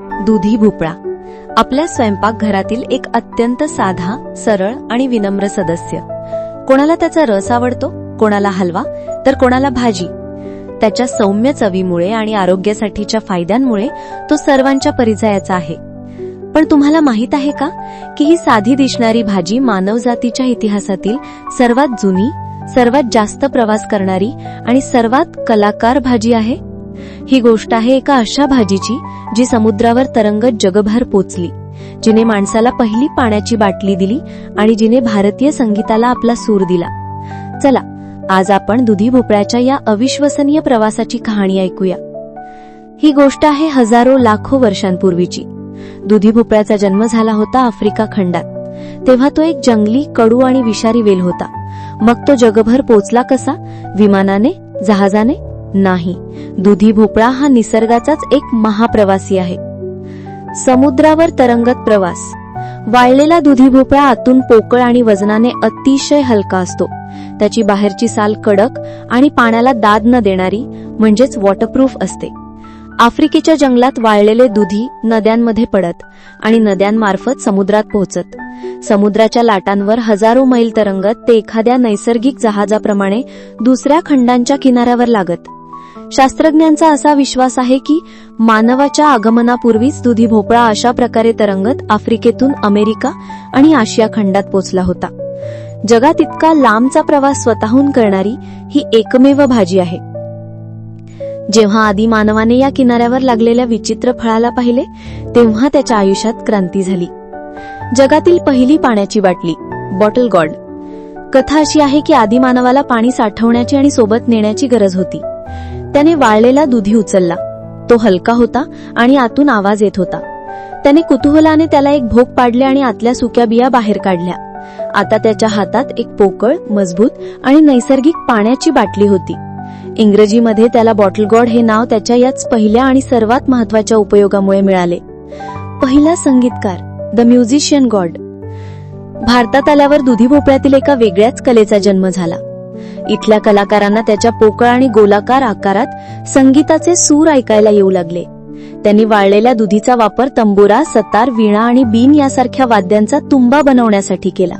दुधी भोपळा. आपल्या स्वयंपाकघरातील एक अत्यंत साधा सरळ आणि विनम्र सदस्य. कोणाला त्याचा रस आवडतो कोणाला हलवा तर कोणाला भाजी. त्याच्या सौम्य चवीमुळे आणि आरोग्यासाठीच्या फायद्यांमुळे तो सर्वांच्या परिचयाचा आहे. पण तुम्हाला माहीत आहे का की ही साधी दिसणारी भाजी मानवजातीच्या इतिहासातील सर्वात जुनी सर्वात जास्त प्रवास करणारी आणि सर्वात कलाकार भाजी आहे? ही गोष्ट आहे एका अशा भाजीची जी समुद्रावर तरंगत जगभर पोचली. जिने माणसाला पहिली पाण्याची बाटली दिली आणि जिने भारतीय संगीताला आपला सूर दिला. चला आज आपण दुधी भोपळ्याच्या या अविश्वसनीय प्रवासाची कहाणी ऐकूया. ही गोष्ट आहे हजारो लाखो वर्षांपूर्वीची. दुधी भोपळ्याचा जन्म झाला होता आफ्रिका खंडात. तेव्हा तो एक जंगली कडू आणि विषारी वेल होता. मग तो जगभर पोचला कसा? विमानाने? जहाजाने? नाही. दुधी भोपळा हा निसर्गाचाच एक महाप्रवासी आहे. समुद्रावर तरंगत प्रवास. वाळलेला दुधी भोपळा आतून पोकळ आणि वजनाने अतिशय हलका असतो. त्याची बाहेरची साल कडक आणि पाण्याला दाद न देणारी म्हणजेच वॉटरप्रूफ असते. आफ्रिकेच्या जंगलात वाळलेले दुधी नद्यांमध्ये पडत आणि नद्यांमार्फत समुद्रात पोहोचत. समुद्राच्या लाटांवर हजारो मैल तरंगत ते एखाद्या नैसर्गिक जहाजाप्रमाणे दुसऱ्या खंडांच्या किनाऱ्यावर लागत. शास्त्रज्ञांचा असा विश्वास आहे की मानवाच्या आगमनापूर्वीच दुधी भोपळा अशा प्रकारे तरंगत आफ्रिकेतून अमेरिका आणि आशिया खंडात पोचला होता. जगात इतका लांबचा प्रवास स्वतःहून करणारी ही एकमेव भाजी आहे. जेव्हा आधी मानवाने या किनाऱ्यावर लागलेल्या विचित्र फळाला पाहिले तेव्हा त्याच्या आयुष्यात क्रांती झाली. जगातील पहिली पाण्याची बाटली बॉटल गॉड. कथा अशी आहे की आदिमानवाला पाणी साठवण्याची आणि सोबत नेण्याची गरज होती. त्याने वाळलेला दुधी उचलला. तो हलका होता आणि आतून आवाज येत होता. त्याने कुतूहलाने त्याला एक भोग पाडले आणि आतल्या सुक्या बिया बाहेर काढल्या. आता त्याच्या हातात एक पोकळ मजबूत आणि नैसर्गिक पाण्याची बाटली होती. इंग्रजीमध्ये त्याला बॉटल गॉड हे नाव त्याच्या याच पहिल्या आणि सर्वात महत्त्वाच्या उपयोगामुळे मिळाले. पहिला संगीतकार द म्युझिशियन गॉड. भारतात आल्यावर दुधी भोपळ्यातील एका वेगळ्याच कलेचा जन्म झाला. इथल्या कलाकारांना त्याच्या पोकळ आणि गोलाकार आकारात संगीताचे सूर ऐकायला येऊ लागले. त्यांनी वाळलेल्या दुधीचा वापर तंबोरा सतार वीणा आणि बीन यासारख्या वाद्यांचा तुंबा बनवण्यासाठी केला.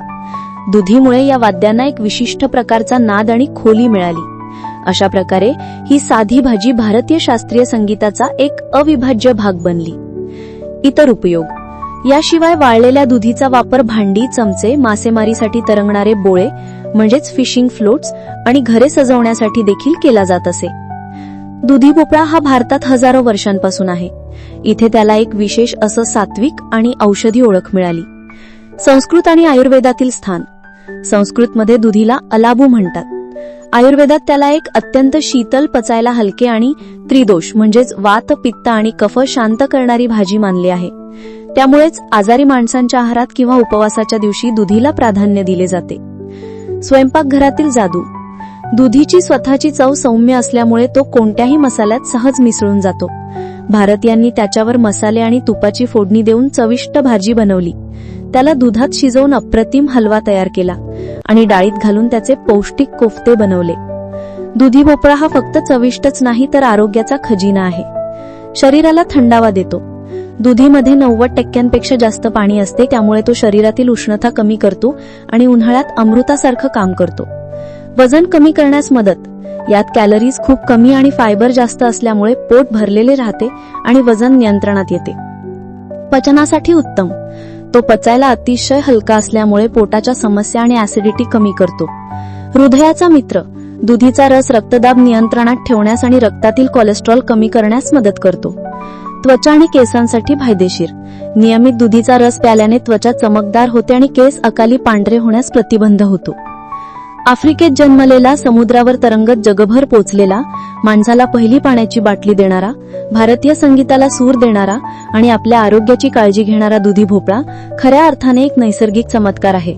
दुधीमुळे या वाद्यांना एक विशिष्ट प्रकारचा नाद आणि खोली मिळाली. अशा प्रकारे ही साधी भाजी भारतीय शास्त्रीय संगीताचा एक अविभाज्य भाग बनली. इतर उपयोग. याशिवाय वाळलेल्या दुधीचा वापर भांडी चमचे मासेमारीसाठी तरंगणारे बोळे म्हणजेच फिशिंग फ्लोट्स आणि घरे सजवण्यासाठी देखील केला जात असे. दुधी भोपळा हा भारतात हजारो वर्षांपासून आहे. इथे त्याला एक विशेष असं सात्विक आणि औषधी ओळख मिळाली. संस्कृत आणि आयुर्वेदातील स्थान. संस्कृतमध्ये दुधीला अलाबू म्हणतात. आयुर्वेदात त्याला एक अत्यंत शीतल पचायला हलके आणि त्रिदोष म्हणजेच वात पित्त आणि कफ शांत करणारी भाजी मानली आहे. त्यामुळेच आजारी माणसांच्या आहारात किंवा उपवासाच्या दिवशी दुधीला प्राधान्य दिले जाते. स्वयंपाकघरातील जादू. दुधीची स्वतःची चव सौम्य असल्यामुळे तो कोणत्याही मसाल्यात सहज मिसळून जातो. भारतीयांनी त्याच्यावर मसाले आणि तुपाची फोडणी देऊन चविष्ट भाजी बनवली. त्याला दुधात शिजवून अप्रतिम हलवा तयार केला आणि डाळीत घालून त्याचे पौष्टिक कोफ्ते बनवले. दुधी भोपळा हा फक्त चविष्टच नाही तर आरोग्याचा खजिना आहे. शरीराला थंडावा देतो. दुधीमध्ये नव्वद टक्क्यांपेक्षा जास्त पाणी असते त्यामुळे तो शरीरातील उष्णता कमी करतो आणि उन्हाळ्यात अमृतासारखं काम करतो. वजन कमी करण्यास मदत. यात कॅलरीज खूप कमी आणि फायबर जास्त असल्यामुळे पोट भरलेले राहते आणि वजन नियंत्रणात येते. पचनासाठी उत्तम. तो पचायला अतिशय हलका असल्यामुळे पोटाच्या समस्या आणि ऍसिडिटी कमी करतो. हृदयाचा मित्र. दुधीचा रस रक्तदाब नियंत्रणात ठेवण्यास आणि रक्तातील कोलेस्ट्रॉल कमी करण्यास मदत करतो. त्वचा आणि केसांसाठी फायदेशीर. नियमित दुधीचा रस प्याल्याने त्वचा चमकदार होते आणि केस अकाली पांढरे होण्यास प्रतिबंध होतो. आफ्रिकेत जन्मलेला समुद्रावर तरंगत जगभर पोचलेला माणसाला पहिली पाण्याची बाटली देणारा भारतीय संगीताला सूर देणारा आणि आपल्या आरोग्याची काळजी घेणारा दुधी भोपळा खऱ्या अर्थाने एक नैसर्गिक चमत्कार आहे.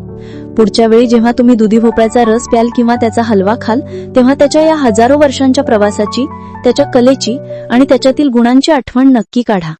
पुढच्या वेळी जेव्हा तुम्ही दुधी भोपळ्याचा रस प्याल किंवा त्याचा हलवा खाल तेव्हा त्याच्या या हजारो वर्षांच्या प्रवासाची त्याच्या कलेची आणि त्याच्यातील गुणांची आठवण नक्की काढा.